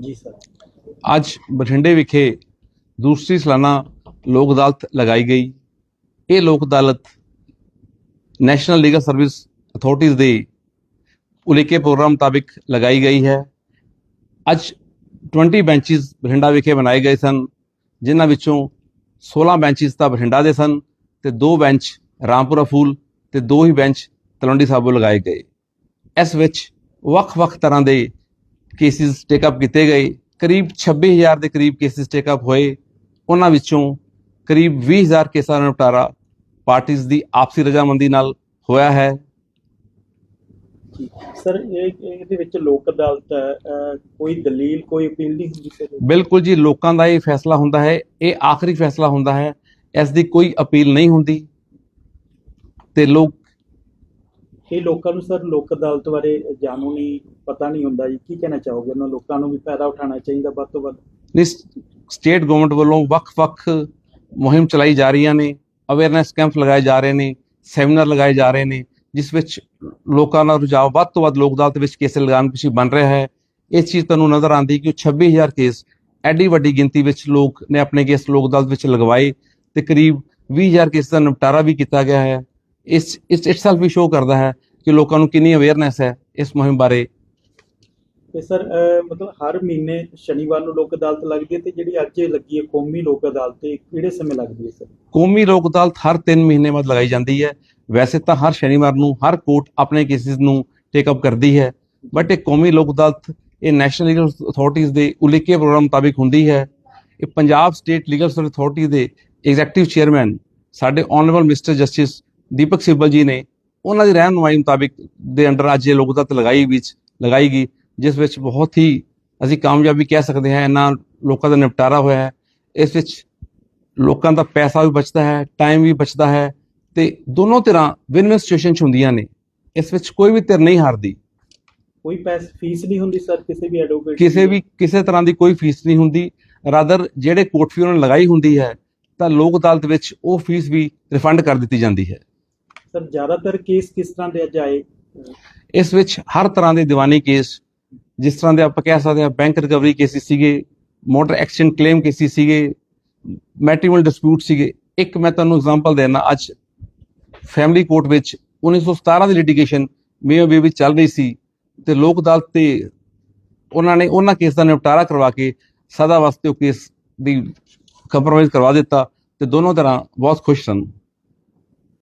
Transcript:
ਜੀ ਸਰ। ਅੱਜ ਬਠਿੰਡੇ ਵਿਖੇ ਦੂਸਰੀ ਸਾਲਾਨਾ ਲੋਕ ਅਦਾਲਤ ਲਗਾਈ ਗਈ। ਇਹ ਲੋਕ ਅਦਾਲਤ ਨੈਸ਼ਨਲ ਲੀਗਲ ਸਰਵਿਸ ਅਥਾਰਟੀਜ਼ ਦੇ ਉਲੀਕੇ ਪ੍ਰੋਗਰਾਮ ਮੁਤਾਬਿਕ ਲਗਾਈ ਗਈ ਹੈ। ਅੱਜ 20 ਬੈਂਚਸ ਬਠਿੰਡਾ ਵਿਖੇ ਬਣਾਏ ਗਏ ਸਨ, ਜਿਨ੍ਹਾਂ ਵਿੱਚੋਂ 16 ਬੈਂਚਸ ਤਾਂ ਬਠਿੰਡਾ ਦੇ ਸਨ ਤੇ ਦੋ ਬੈਂਚ ਰਾਮਪੁਰਾ ਫੂਲ ਤੇ ਦੋ ਹੀ ਬੈਂਚ ਤਲਵੰਡੀ ਸਾਬੋ ਲਗਾਏ ਗਏ। ਇਸ ਵਿੱਚ ਵੱਖ-ਵੱਖ ਤਰ੍ਹਾਂ ਦੇ ਕੇਸਿਸ ਟੇਕ ਅਪ ਕੀਤੇ ਗਏ। ਕਰੀਬ 26000 ਦੇ ਕਰੀਬ ਕੇਸਿਸ ਟੇਕ ਅਪ ਹੋਏ। ਉਹਨਾਂ ਵਿੱਚੋਂ ਕਰੀਬ 20000 ਕੇਸਾਂ ਦਾ ਨਿਪਟਾਰਾ ਪਾਰਟੀਆਂ ਦੀ ਆਪਸੀ ਰਜ਼ਾਮੰਦੀ ਨਾਲ ਹੋਇਆ ਹੈ। ਸਰ ਇਹ ਇਹਦੇ ਵਿੱਚ ਲੋਕ ਅਦਾਲਤ ਹੈ ਕੋਈ ਦਲੀਲ ਕੋਈ ਅਪੀਲ ਨਹੀਂ ਹੁੰਦੀ ਸਰ ਬਿਲਕੁਲ ਜੀ ਲੋਕਾਂ ਦਾ ਇਹ ਫੈਸਲਾ ਹੁੰਦਾ ਹੈ। ਇਹ ਆਖਰੀ ਫੈਸਲਾ ਹੁੰਦਾ ਹੈ। ਇਸ ਦੀ ਕੋਈ ਅਪੀਲ ਨਹੀਂ ਹੁੰਦੀ। ਤੇ ਲੋਕ ਇਹ ਲੋਕਾਂ ਨੂੰ ਸਰ ਲੋਕ ਅਦਾਲਤ ਬਾਰੇ ਜਾਣੂ ਨਹੀਂ, ਪਤਾ ਨਹੀਂ ਹੁੰਦਾ ਜੀ। ਕੀ ਕਹਿਣਾ ਚਾਹੋਗੇ ਉਹਨਾਂ ਲੋਕਾਂ ਨੂੰ ਵੀ ਫਾਇਦਾ ਉਠਾਉਣਾ ਚਾਹੀਦਾ ਵੱਧ ਤੋਂ ਵੱਧ? ਇਸ ਸਟੇਟ ਗਵਰਨਮੈਂਟ ਵੱਲੋਂ ਵੱਖ-ਵੱਖ ਮੁਹਿੰਮ ਚਲਾਈ ਜਾ ਰਹੀਆਂ ਨੇ, ਅਵੇਅਰਨੈਸ ਕੈਂਪ ਲਗਾਏ ਜਾ ਰਹੇ ਨੇ, ਸੈਮੀਨਾਰ ਲਗਾਏ ਜਾ ਰਹੇ ਨੇ, ਜਿਸ ਵਿੱਚ ਲੋਕਾਂ ਦਾ ਰੁਝਾਨ ਵੱਧ ਤੋਂ ਵੱਧ ਲੋਕ ਅਦਾਲਤ ਵਿੱਚ ਕੇਸ ਲਗਾਉਣ ਪਿੱਛੇ ਬਣ ਰਿਹਾ ਹੈ। ਇਹ ਚੀਜ਼ ਤੁਹਾਨੂੰ ਨਜ਼ਰ ਆਉਂਦੀ ਕਿ ਉਹ 26000 ਕੇਸ ਐਡੀ ਵੱਡੀ ਗਿਣਤੀ ਵਿੱਚ ਲੋਕ ਨੇ ਆਪਣੇ ਕੇਸ ਲੋਕ ਅਦਾਲਤ ਵਿੱਚ ਲਗਵਾਏ ਤੇ ਕਰੀਬ 20000 ਕੇਸ ਦਾ ਨਿਪਟਾਰਾ ਵੀ ਕੀਤਾ ਗਿਆ ਹੈ। ਇਸ ਇਸ ਇਟਸੈਲਫ ਵੀ ਸ਼ੋਅ ਕਰਦਾ ਹੈ ਕਿ ਲੋਕਾਂ ਨੂੰ ਕਿੰਨੀ ਅਵੇਅਰਨੈਸ ਹੈ ਇਸ ਮੁਹਿੰਮ ਬਾਰੇ। ਤੇ ਸਰ ਮਤਲਬ ਹਰ ਮਹੀਨੇ ਸ਼ਨੀਵਾਰ ਨੂੰ ਲੋਕ ਅਦਾਲਤ ਲੱਗਦੀ ਹੈ ਤੇ ਜਿਹੜੀ ਅੱਜ ਲੱਗੀ ਹੈ ਕੌਮੀ ਲੋਕ ਅਦਾਲਤ ਇਹ ਕਿਹੜੇ ਸਮੇਂ ਲੱਗਦੀ ਹੈ ਸਰ? ਕੌਮੀ ਲੋਕ ਅਦਾਲਤ ਹਰ 3 ਮਹੀਨੇ ਬਾਅਦ ਲਗਾਈ ਜਾਂਦੀ ਹੈ। ਵੈਸੇ ਤਾਂ ਹਰ ਸ਼ਨੀਵਾਰ ਨੂੰ ਹਰ ਕੋਰਟ ਆਪਣੇ ਕੇਸਿਸ ਨੂੰ ਟੇਕ ਅਪ ਕਰਦੀ ਹੈ ਬਟ ਇਹ ਕੌਮੀ ਲੋਕ ਅਦਾਲਤ ਇਹ ਨੈਸ਼ਨਲ ਲੀਗਲ ਅਥਾਰਟੀਜ਼ ਦੇ ਉਲੀਕੇ ਪ੍ਰੋਗਰਾਮ ਮੁਤਾਬਿਕ ਹੁੰਦੀ ਹੈ। ਇਹ ਪੰਜਾਬ ਸਟੇਟ ਲੀਗਲ ਅਥਾਰਟੀ ਦੇ ਐਗਜ਼ੈਕਟਿਵ ਚੇਅਰਮੈਨ ਸਾਡੇ honourable mister justice Deepak Sibal ji ਨੇ ਉਹਨਾਂ ਦੀ ਰਹਿਨੁਮਾਈ ਮੁਤਾਬਿਕ ਦੇ ਅੰਡਰ ਅੱਜ ਇਹ ਲੋਕ ਅਦਾਲਤ ਲਗਾਈ ਵਿੱਚ ਲਗਾਈ ਗਈ ਜਿਸ ਵਿੱਚ ਬਹੁਤ ਹੀ ਅਸੀਂ ਕਾਮਯਾਬੀ ਕਹਿ ਸਕਦੇ ਹਾਂ ਇਹਨਾਂ ਲੋਕਾਂ ਦਾ ਨਿਪਟਾਰਾ ਹੋਇਆ ਹੈ। ਇਸ ਵਿੱਚ ਲੋਕਾਂ ਦਾ ਪੈਸਾ ਵੀ ਬਚਦਾ ਹੈ ਟਾਈਮ ਵੀ ਬਚਦਾ ਹੈ ਤੇ ਦੋਨੋਂ ਤਰ੍ਹਾਂ ਵਿਨ ਵਿਨ ਸਿਚੁਏਸ਼ਨ ਚ ਹੁੰਦੀਆਂ ਨੇ। ਇਸ ਵਿੱਚ ਕੋਈ ਵੀ ਧਿਰ ਨਹੀਂ ਹਾਰਦੀ। ਕੋਈ ਪੈਸ ਫੀਸ ਨਹੀਂ ਹੁੰਦੀ ਸਰ ਕਿਸੇ ਵੀ ਐਡਵੋਕੇਟ ਕਿਸੇ ਵੀ ਕਿਸੇ ਤਰ੍ਹਾਂ ਦੀ ਕੋਈ ਫੀਸ ਨਹੀਂ ਹੁੰਦੀ। ਰਾਦਰ ਜਿਹੜੇ ਕੋਰਟ ਫੀ ਉਹਨਾਂ ਨੇ ਲਗਾਈ ਹੁੰਦੀ ਹੈ ਤਾਂ ਲੋਕ ਅਦਾਲਤ ਵਿੱਚ ਉਹ ਫੀਸ ਵੀ ਰਿਫੰਡ ਕਰ ਦਿੱਤੀ ਜਾਂਦੀ ਹੈ। ਸਰ, ਜ਼ਿਆਦਾਤਰ ਕੇਸ ਕਿਸ ਤਰ੍ਹਾਂ ਦੇ ਅੱਜ ਆਏ? ਇਸ ਵਿੱਚ ਹਰ ਤਰ੍ਹਾਂ ਦੇ ਦੀਵਾਨੀ ਕੇਸ, ਜਿਸ ਤਰ੍ਹਾਂ ਦੇ ਆਪਾਂ ਕਹਿ ਸਕਦੇ ਹਾਂ ਬੈਂਕ ਰਿਕਵਰੀ ਕੇਸਿਸ ਸੀਗੇ ਮੋਟਰ ਐਕਸੀਡੈਂਟ ਕਲੇਮ ਕੇਸਿਸ ਸੀਗੇ ਮੈਟ੍ਰੀਮੋਨਲ ਡਿਸਪਿਊਟ ਸੀਗੇ। ਇੱਕ ਮੈਂ ਤੁਹਾਨੂੰ ਐਗਜ਼ਾਮਪਲ ਦੇਣਾ, ਅੱਜ ਫੈਮਿਲੀ ਕੋਰਟ ਵਿੱਚ 1917 ਦੀ ਲਿਟੀਗੇਸ਼ਨ ਮੇਓ ਬੇਬੀ ਚੱਲ ਰਹੀ ਸੀ, ਤੇ ਲੋਕ ਅਦਾਲਤ ਤੇ ਉਹਨਾਂ ਨੇ ਉਹਨਾਂ ਕੇਸ ਦਾ ਨਿਪਟਾਰਾ ਕਰਵਾ ਕੇ ਸਦਾ ਵਾਸਤੇ ਉਹ ਕੇਸ ਦੀ ਕੰਪਰੋਮਾਈਜ਼ ਕਰਵਾ ਦਿੱਤਾ, ਤੇ ਦੋਨੋਂ ਤਰ੍ਹਾਂ ਬਹੁਤ ਖੁਸ਼ ਸਨ।